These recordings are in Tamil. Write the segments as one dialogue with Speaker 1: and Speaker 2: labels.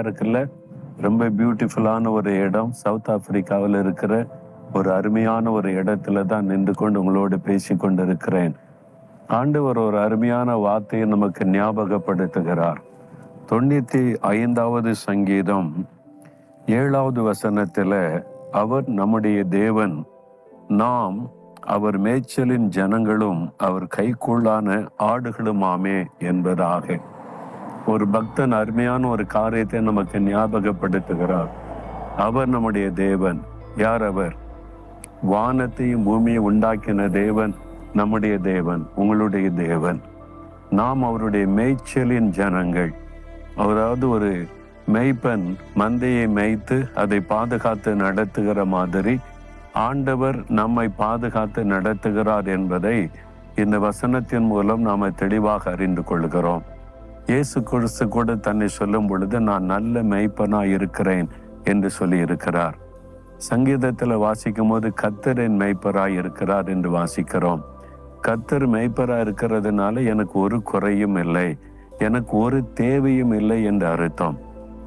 Speaker 1: இருக்குல்ல? ரொம்ப பியூட்டிஃபுல்லான ஒரு இடம். சவுத் ஆப்பிரிக்காவில் இருக்கிற ஒரு அருமையான ஒரு இடத்துல தான் நின்று கொண்டு உங்களோடு பேசி கொண்டிருக்கிறேன். ஆண்டவர் ஒரு அருமையான வார்த்தையை நமக்கு ஞாபகப்படுத்துகிறார். தொண்ணூத்தி ஐந்தாவது சங்கீதம் ஏழாவது வசனத்துல அவர் நம்முடைய தேவன் நாம் அவர் மேய்ச்சலின் ஜனங்களும் அவர் கைக்குள்ளான ஆடுகளுமாமே என்பதாக. ஒரு பக்தன் அருமையான ஒரு காரியத்தை நமக்கு ஞாபகப்படுத்துகிறார். அவர் நம்முடைய தேவன். யார் அவர்? வானத்தையும் பூமியை உண்டாக்கின தேவன் நம்முடைய தேவன் உங்களுடைய தேவன். நாம் அவருடைய மேய்ச்சலின் ஜனங்கள். அதாவது ஒரு மெய்ப்பன் மந்தையை மேய்த்து அதை பாதுகாத்து நடத்துகிற மாதிரி ஆண்டவர் நம்மை பாதுகாத்து நடத்துகிறார் என்பதை இந்த வசனத்தின் மூலம் நாம தெளிவாக அறிந்து கொள்கிறோம். இயேசு கிறிஸ்து கூட தன்னை சொல்லும் பொழுது நான் நல்ல மெய்ப்பனா இருக்கிறேன் என்று சொல்லி இருக்கிறார் சங்கீதத்தில் வாசிக்கும் போது கத்தரின் மெய்ப்பராய் இருக்கிறார் என்று வாசிக்கிறோம். கத்தர் மெய்ப்பரா இருக்கிறதுனால எனக்கு ஒரு குறையும் இல்லை எனக்கு ஒரு தேவையும் இல்லை என்று அர்த்தம்.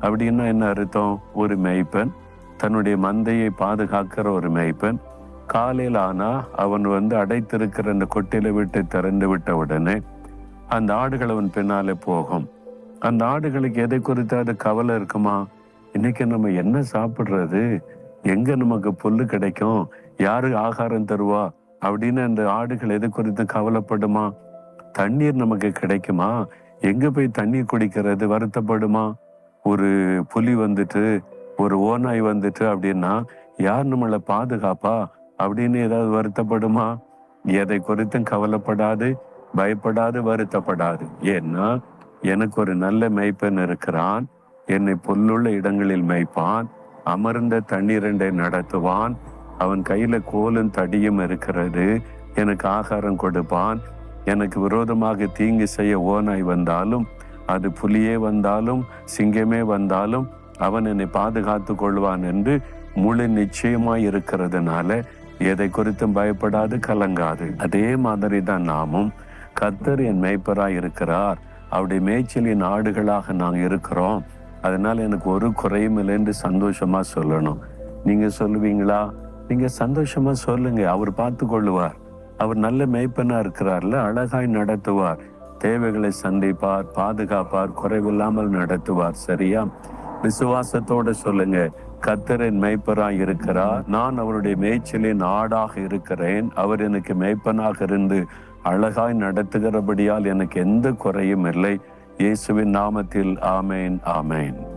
Speaker 1: அப்படின்னா என்ன அர்த்தம்? ஒரு மெய்ப்பன் தன்னுடைய மந்தையை பாதுகாக்கிற ஒரு மெய்ப்பன் காலையில் ஆனா அவன் வந்து அடைத்திருக்கிற அந்த கொட்டில விட்டு திறந்து விட்ட உடனே அந்த ஆடுகள் அவன் பின்னாலே போகும். அந்த ஆடுகளுக்கு எதை குறித்தாவது கவலை இருக்குமா? இன்னைக்கு நம்ம என்ன சாப்பிடுறது? எங்க நமக்கு புல்லு கிடைக்கும்? யாரு ஆகாரம் தருவா? அப்படின்னு அந்த ஆடுகள் எது குறித்து கவலைப்படுமா? தண்ணீர் நமக்கு கிடைக்குமா? எங்க போய் தண்ணீர் குடிக்கிறது வருத்தப்படுமா? ஒரு புலி வந்துட்டு ஒரு ஓநாய் வந்துட்டு அப்படின்னா யார் நம்மளை பாதுகாப்பா? அப்படின்னு ஏதாவது வருத்தப்படுமா? எதை குறித்தும் கவலைப்படாது. பயப்படாது வருத்தப்படாது. ஏன்னா எனக்கு ஒரு நல்ல மெய்ப்பன் இருக்கிறான். என்னை பொல்லுள்ள இடங்களில் மேய்ப்பான். அமர்ந்த தண்ணீரண்டை நடத்துவான். அவன் கையில கோலும் தடியும் இருக்கிறது. எனக்கு ஆகாரம் கொடுப்பான். எனக்கு விரோதமாக தீங்கு செய்ய ஓனாய் வந்தாலும் அது புலியே வந்தாலும் சிங்கமே வந்தாலும் அவன் என்னை பாதுகாத்து கொள்வான் என்று முழு நிச்சயமாய் இருக்கிறதுனால எதை குறித்தும் பயப்படாது கலங்காது. அதே மாதிரி தான் நாமும் கத்தர் என் மேய்ப்பராய் இருக்கிறார். அவருடைய மேய்ச்சலின் ஆடுகளாக நாங்கள் இருக்கிறோம். அதனால் எனக்கு ஒரு குறையும் இல்லைன்னு சந்தோஷமாக சொல்லணும். நீங்கள் சொல்லுவீங்களா? நீங்கள் சந்தோஷமாக சொல்லுங்கள் அவர் பார்த்து கொள்ளுவார் அவர் நல்ல மேய்ப்பனாக இருக்கிறார்ல அழகாய் நடத்துவார். தேவைகளை சந்திப்பார் பாதுகாப்பார் குறைவில்லாமல் நடத்துவார். சரியா? விசுவாசத்தோட சொல்லுங்க. கத்தரின் மேய்ப்பராய் இருக்கிறார். நான் அவருடைய மேய்ச்சலின் ஆடாக இருக்கிறேன். அவர் எனக்கு மேய்ப்பனாக இருந்து அழகாய் நடத்துகிறபடியால் எனக்கு எந்த குறையும் இல்லை. இயேசுவின் நாமத்தில் ஆமேன் ஆமேன்.